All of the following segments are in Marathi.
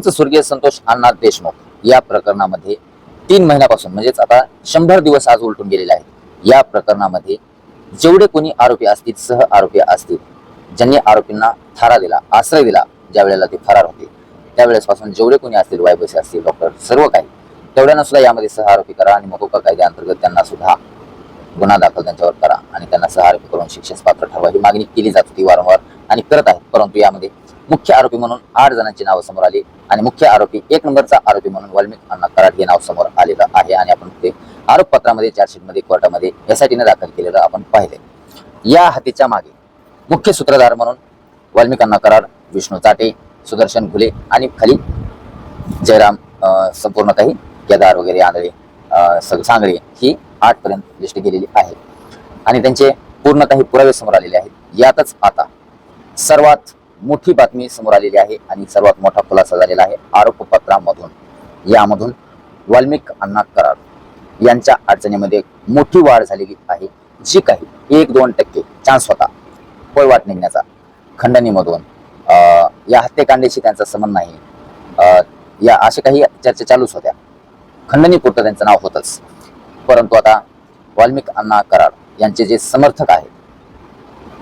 स्वर्गीय संतोष अण्णा देशमुख या प्रकरणामध्ये तीन महिन्यापासून म्हणजेच आता शंभर दिवस आज उलटून गेलेले आहेत. या प्रकरणामध्ये जेवढे कोणी आरोपी असतील सह आरोपी असतील ज्यांनी आरोपींना थारा दिला आश्रय दिला ज्या वेळेला ते फरार होते त्यावेळेस पासून जेवढे कोणी असतील वायबसे असतील डॉक्टर सर्व काही तेवढ्यांना सुद्धा यामध्ये सह आरोपी करा आणि मकोका कायद्याअंतर्गत त्यांना सुद्धा गुन्हा दाखल त्यांच्यावर करा आणि त्यांना सह आरोपी करून शिक्षेस पात्र ठरवा. ही मागणी केली जात होती वारंवार आणि करत आहेत परंतु यामध्ये मुख्य आरोपी म्हणून आठ जणांची नावं समोर आली आणि मुख्य आरोपी एक नंबरचा आरोपी म्हणून वाल्मिक अण्णा कराड हे नाव समोर आलेलं आहे आणि आपण ते आरोपपत्रामध्ये चार्जशीटमध्ये कोर्टामध्ये एसआयटीने दाखल केलेलं आपण पाहिले या हत्येच्या मागे मुख्य सूत्रधार म्हणून वाल्मिक अण्णा कराड विष्णू चाटे सुदर्शन घुले आणि खाली जयराम संपूर्ण काही केदार वगैरे आंधळे सग सांगळे ही आठपर्यंत लिस्ट गेलेली आहे. आणि त्यांचे पूर्ण काही पुरावे समोर आलेले आहेत. यातच आता सर्वात मोठी बातमी समोर आलेली आहे आणि सर्वात मोठा खुलासा झालेला आहे आरोपपत्रामधून. यामधून वाल्मिक अण्णा कराड यांच्या अडचणीमध्ये मोठी वाढ झालेली आहे. जी काही एक दोन टक्के चान्स होता. पळवाट निघण्याचा. खंडणीमधून. या हत्येकांडाशी त्यांचा संबंध नाही. या अशा काही चर्चा चालूच होत्या. खंडणीपुरतं त्यांचं नाव होतंच. परंतु आता वाल्मिक अण्णा कराड यांचे जे समर्थक आहेत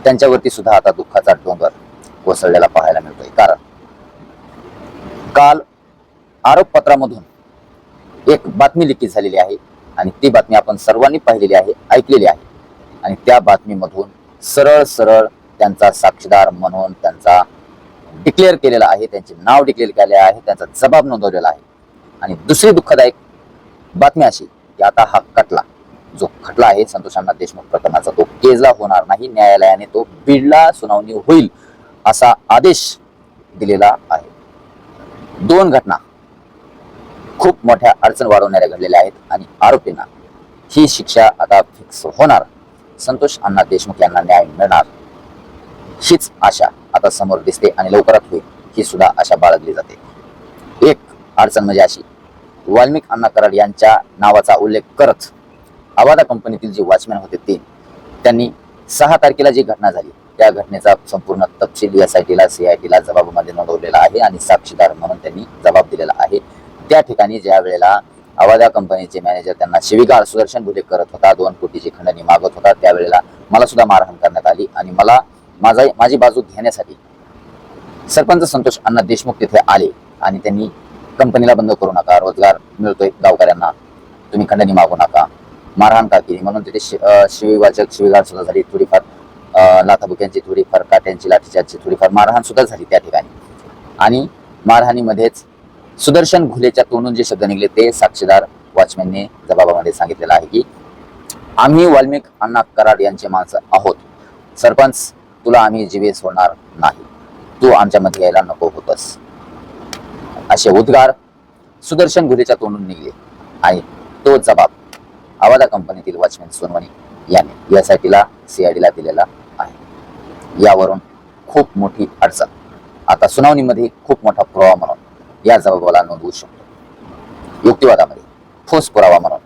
त्यांच्यावरती सुद्धा आता दुःखाचा डोंगर कोसळलेला पाहायला मिळतोय. कारण काल आरोपपत्रामधून एक बातमी लिखित झालेली आहे आणि ती बातमी आपण सर्वांनी पाहिलेली आहे ऐकलेली आहे. आणि त्या बातमीमधून सरळ सरळ त्यांचा साक्षीदार म्हणून त्यांचा डिक्लेअर केलेला आहे त्यांचे नाव डिक्लेअर केले आहे त्यांचा जबाब नोंदवलेला आहे. आणि दुसरी दुःखदायक बातमी अशी की आता हा खटला जो खटला आहे संतोष अण्णा देशमुख प्रकरणाचा तो केजला होणार नाही न्यायालयाने तो बीडला सुनावणी होईल असा आदेश दिलेला आहे. दोन घटना खूप मोठ्या अडचण वाढवणाऱ्या घडलेल्या आहेत आणि आरोपींना ही शिक्षा आता फिक्स होणार. संतोष अण्णा देशमुख यांना न्याय मिळणार. हीच आशा आता समोर दिसते आणि लवकरात होईल ही सुद्धा आशा बाळगली जाते. एक अडचण म्हणजे अशी वाल्मिक अण्णा कराड यांच्या नावाचा उल्लेख करत आवादा कंपनीतील जे वॉचमॅन होते ते त्यांनी सहा तारखेला जी घटना झाली त्या घटनेचा संपूर्ण तपशील एस आय टीला सी आय नोंदवलेला आहे आणि साक्षीदार म्हणून त्यांनी जबाब दिलेला आहे. त्या ठिकाणी ज्या वेळेला आवादा कंपनीचे मॅनेजर त्यांना शिवीगाळ सुदर्शन भुले करत होता दोन कोटीची खंडणी मागत होता त्यावेळेला मला सुद्धा मारहाण करण्यात आली आणि मला माझा माझी बाजू घेण्यासाठी सरपंच संतोष अण्णा देशमुख तिथे आले आणि त्यांनी कंपनीला बंद करू नका रोजगार मिळतोय गावकऱ्यांना तुम्ही खंडणी मागू नका मारहाण का केली? म्हणून तिथे शिविवाचक अं, शिवीवाचक सुद्धा झाली. थोडीफार लाथाबुक्यांची थोडीफार काट्यांची लाठीचारची थोडीफार मारहाण सुद्धा झाली त्या ठिकाणी. आणि मारहाणीमध्येच सुदर्शन घुलेच्या तोंडून जे शब्द निघले ते साक्षीदार वॉचमॅनने जबाबामध्ये सांगितलेलं आहे की आम्ही वाल्मिक अण्णा कराड यांचे माणसं आहोत. सरपंच तुला आम्ही जीवे सोडणार नाही. तू आमच्यामध्ये यायला नको होतस. असे उद्गार सुदर्शन घुलेच्या तोंडून निघले. आणि तो जबाब आवादा कंपनीतील वॉचमॅन सोनवणी याने एस आय सीआयडीला दिलेला यावरून खूप मोठी अडचण. आता सुनावणीमध्ये खूप मोठा पुरावा म्हणून या जबाबाला नोंदवू शकतो. युक्तिवादामध्ये ठोस पुरावा म्हणून.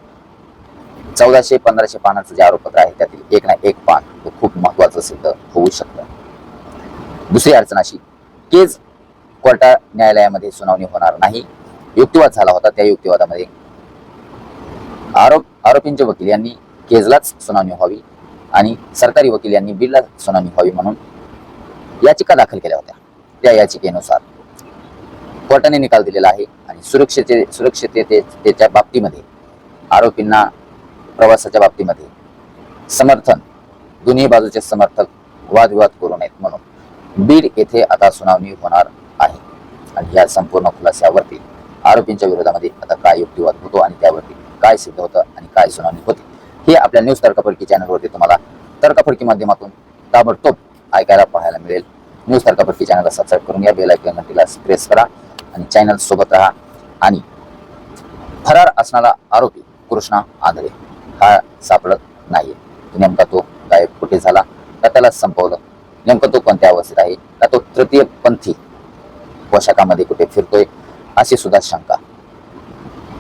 चौदाशे पंधराशे पानाचं जे आरोपपत्र आहे त्यातील एक ना एक पान हे खूप महत्वाचं सिद्ध होऊ शकतं. दुसरी अडचण अशी केज कोर्टा न्यायालयामध्ये सुनावणी होणार नाही. युक्तिवाद झाला होता त्या युक्तिवादामध्ये आरोप आरोपींचे वकील यांनी केजलाच सुनावणी व्हावी. आणि सरकारी वकील यांनी बिलला सुनावणी व्हावी म्हणून याचिका दाखल केल्या होत्या. त्या याचिकेनुसार कोर्टाने निकाल दिलेला आहे आणि सुरक्षेचे सुरक्षिततेच्या बाबतीमध्ये आरोपींना प्रवासाच्या बाबतीमध्ये समर्थन दोन्ही बाजूचे समर्थक वादविवाद करू नयेत म्हणून बीड येथे आता सुनावणी होणार आहे. आणि या संपूर्ण खुलास्यावरती आरोपींच्या विरोधामध्ये आता काय युक्तिवाद होतो आणि त्यावरती काय सिद्ध होतं आणि काय सुनावणी होती? हे आपल्या न्यूज तर्कफडकी चॅनलवरती तुम्हाला तर्कफडकी माध्यमातून ताबडतोब ऐकायला पाहायला मिळेल. न्यूज तर्कफडकी चॅनलला सबस्क्राईब करून घ्या बेल आयकॉन तिला प्रेस करा आणि चॅनल सोबत राहा. आणि फरार असणारा आरोपी कृष्णा आंधळे हा सापडत नाही नेमका तो गायब कुठे झाला? का त्याला संपवलं? नेमकं तो कोणत्या अवस्थेत आहे? का तो तृतीय पंथी पोशाखामध्ये कुठे फिरतोय? अशी सुद्धा शंका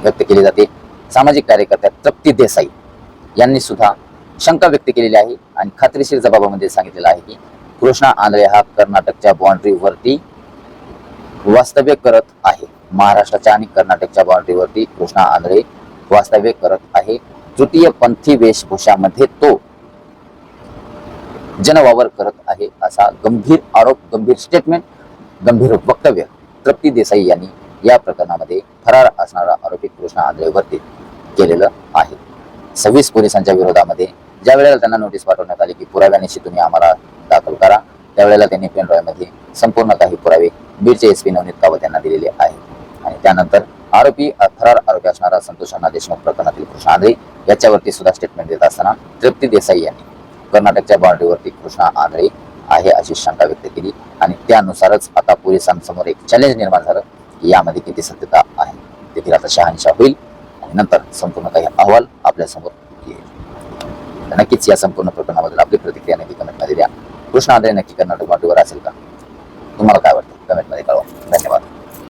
व्यक्त केली जाते. सामाजिक कार्यकर्त्या तृप्ती देसाई यांनी सुद्धा शंका व्यक्त केलेली आहे आणि खात्रीशीर जबाबामध्ये सांगितलेलं आहे की कृष्णा आंधळे हा कर्नाटकच्या बाउंड्रीवरती वास्तव्य करत आहे. महाराष्ट्राच्या आणि कर्नाटकच्या बाउंड्रीवरती कृष्णा आंधळे वास्तव्य करत आहे. तृतीय पंथी वेशभूषामध्ये तो जनवावर करत आहे असा गंभीर आरोप गंभीर स्टेटमेंट गंभीर वक्तव्य तृप्ती देसाई यांनी या प्रकरणामध्ये फरार असणारा आरोपी कृष्णा आंधळेवरती केलेलं आहे. सव्वीस पोलिसांच्या विरोधामध्ये ज्या वेळेला त्यांना नोटीस पाठवण्यात आली की पुराव्यानिशी तुम्ही आम्हाला दाखल करा त्यावेळेला त्यांनी पेनड्रॉयमध्ये संपूर्ण काही पुरावे बीडचे एस पी नवनीत कावत यांना दिलेले आहेत. आणि त्यानंतर आरोपी फरार आरोपी असणारा संतोष अण्णा देशमुख प्रकरणातील कृष्णा आंध्रे याच्यावरती सुद्धा स्टेटमेंट देत असताना तृप्ती देसाई यांनी कर्नाटकच्या बाउंड्रीवरती कृष्णा आंध्रे आहे अशी शंका व्यक्त केली आणि त्यानुसारच आता पोलिसांसमोर एक चॅलेंज निर्माण झालं. की यामध्ये किती सत्यता आहे? देखील आता शहानिशा होईल. नंतर संपूर्ण काही अहवाल आपल्यासमोर येईल. नक्कीच या संपूर्ण प्रकरणाबद्दल आपली प्रतिक्रिया नक्की कमेंटमध्ये द्या. कृष्णा आंधळे नक्की कर्नाटक बाउंड्रीवर असेल का? तुम्हाला काय